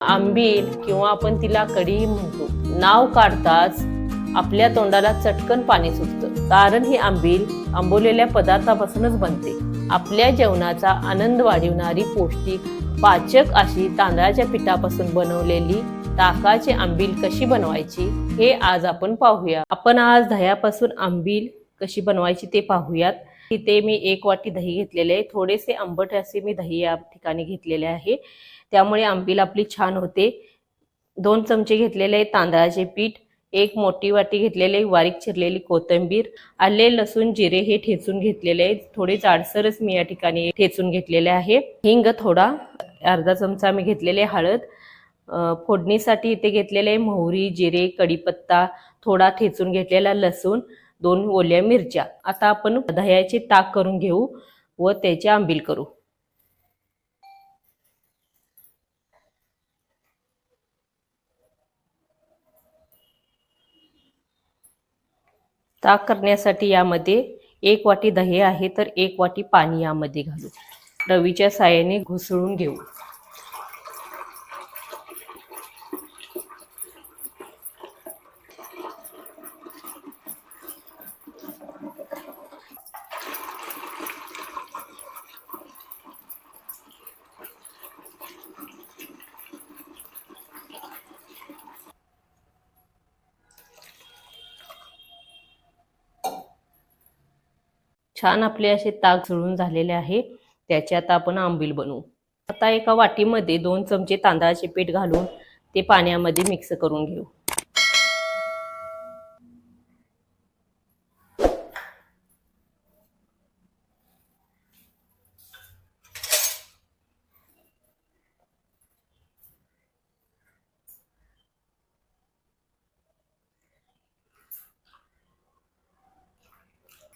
आंबील किंवा आपण तिला कढी म्हणतो. नाव काढताच आपल्या तोंडाला चटकन पाणी सुटतं. कारण ही आंबील आंबवलेल्या पदार्थापासूनच बनते. आपल्या जेवणाचा आनंद वाढवणारी पौष्टिक पाचक अशी तांदळाच्या पिठापासून बनवलेली ताकाची आंबील कशी बनवायची हे आज आपण पाहूया. आपण आज दह्यापासून आंबील कशी बनवायची ते पाहूयात. तिथे मी एक वाटी दही घेतलेले आहे. थोडेसे आंबट असे मी दही या ठिकाणी घेतलेले आहे. त्यामुळे आंबील आपली छान होते. दोन चमचे घेतलेले आहे तांदळाचे पीठ एक मोठी वाटी घेतलेले बारीक चिरलेली कोथिंबीर आले लसूण जिरे हे ठेचून घेतलेले आहे. थोडे जाडसरच मी या ठिकाणी ठेचून घेतलेले आहे. हिंग थोडा अर्धा चमचा मी घेतलेले हळद. फोडणीसाठी इथे घेतलेले आहे मोहरी जिरे कढीपत्ता थोडा ठेचून घेतलेला लसूण. दोन ओल्या मिरच्या. आता आपण दह्याचे ताक करून घेऊ व त्याचे आंबील करू. ताक करण्यासाठी यामध्ये एक वाटी दही आहे तर एक वाटी पाणी यामध्ये घालू. रवीच्या साह्याने घुसळून घेऊ. छान आपले असे ताक जुळून झालेले आहे. त्याचे आता आपण आंबील बनवू. आता एका वाटीमध्ये दोन चमचे तांदळाचे पीठ घालून ते पाण्यामध्ये मिक्स करून घेऊ.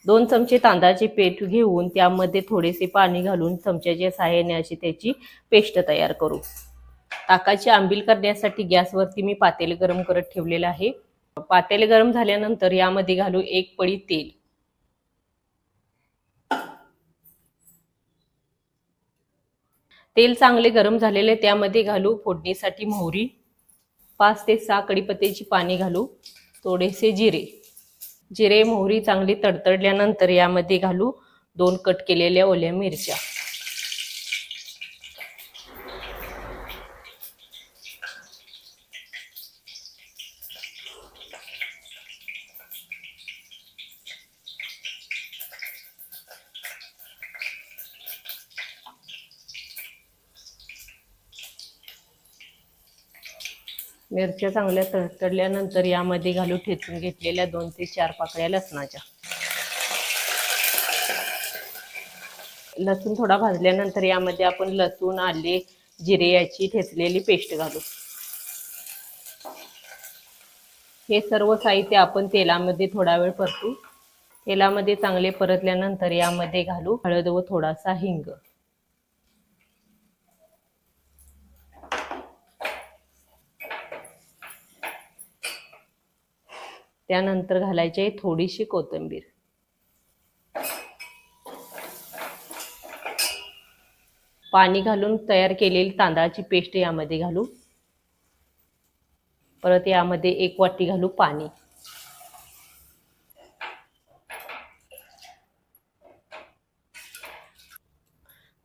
दोन चमचे तांदळाचे पीठ घेऊन त्यामध्ये थोडेसे पाणी घालून चमच्याच्या सहाय्याने अशी त्याची पेस्ट तयार करू. ताकाची आंबील करण्यासाठी गॅसवरती मी पातेल गरम करत ठेवलेलं आहे. पातेल गरम झाल्यानंतर यामध्ये घालू एक पळी तेल. तेल चांगले गरम झालेले त्यामध्ये घालू फोडणीसाठी मोहरी पाच ते सहा कडीपत्त्याची पाणी घालू थोडेसे जिरे. जिरे मोहरी चांगली तडतडल्यानंतर यामध्ये घालू दोन कट केलेल्या ओल्या मिरच्या. मिरच्या चांगल्या तडतडल्यानंतर यामध्ये घालू ठेचून घेतलेल्या दोन ते चार पाकळ्या लसणाच्या. लसूण थोडा भाजल्यानंतर यामध्ये आपण लसूण आले जिरे याची ठेचलेली पेस्ट घालू. हे सर्व साहित्य आपण तेलामध्ये थोडा वेळ परतू. तेलामध्ये चांगले परतल्यानंतर यामध्ये घालू हळद व थोडासा हिंग. त्यानंतर घालायची आहे थोडीशी कोथिंबीर. पाणी घालून तयार केलेली तांदळाची पेस्ट यामध्ये घालू. परत यामध्ये एक वाटी घालू पाणी.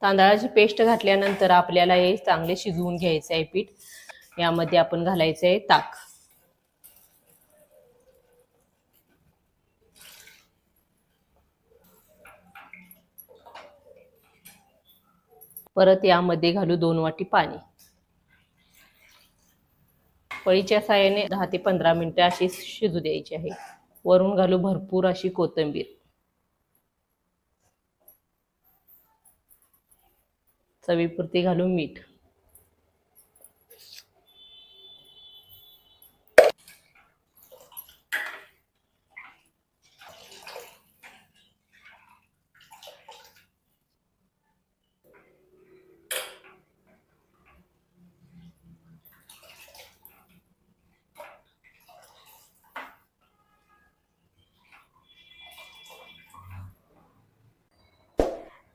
तांदळाची पेस्ट घातल्यानंतर आपल्याला हे चांगले शिजवून घ्यायचं आहे पीठ. यामध्ये आपण घालायचं आहे ताक. परत यामध्ये घालू दोन वाटी पाणी. पळीच्या साह्याने दहा ते पंधरा मिनिटं अशी शिजू द्यायची आहे. वरून घालू भरपूर अशी कोथिंबीर. चवीपुरती घालू मीठ.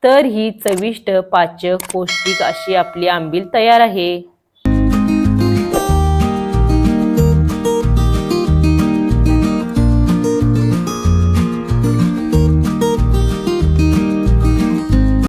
तर ही चविष्ट पाचक पौष्टिक अशी आपली आंबील तयार आहे.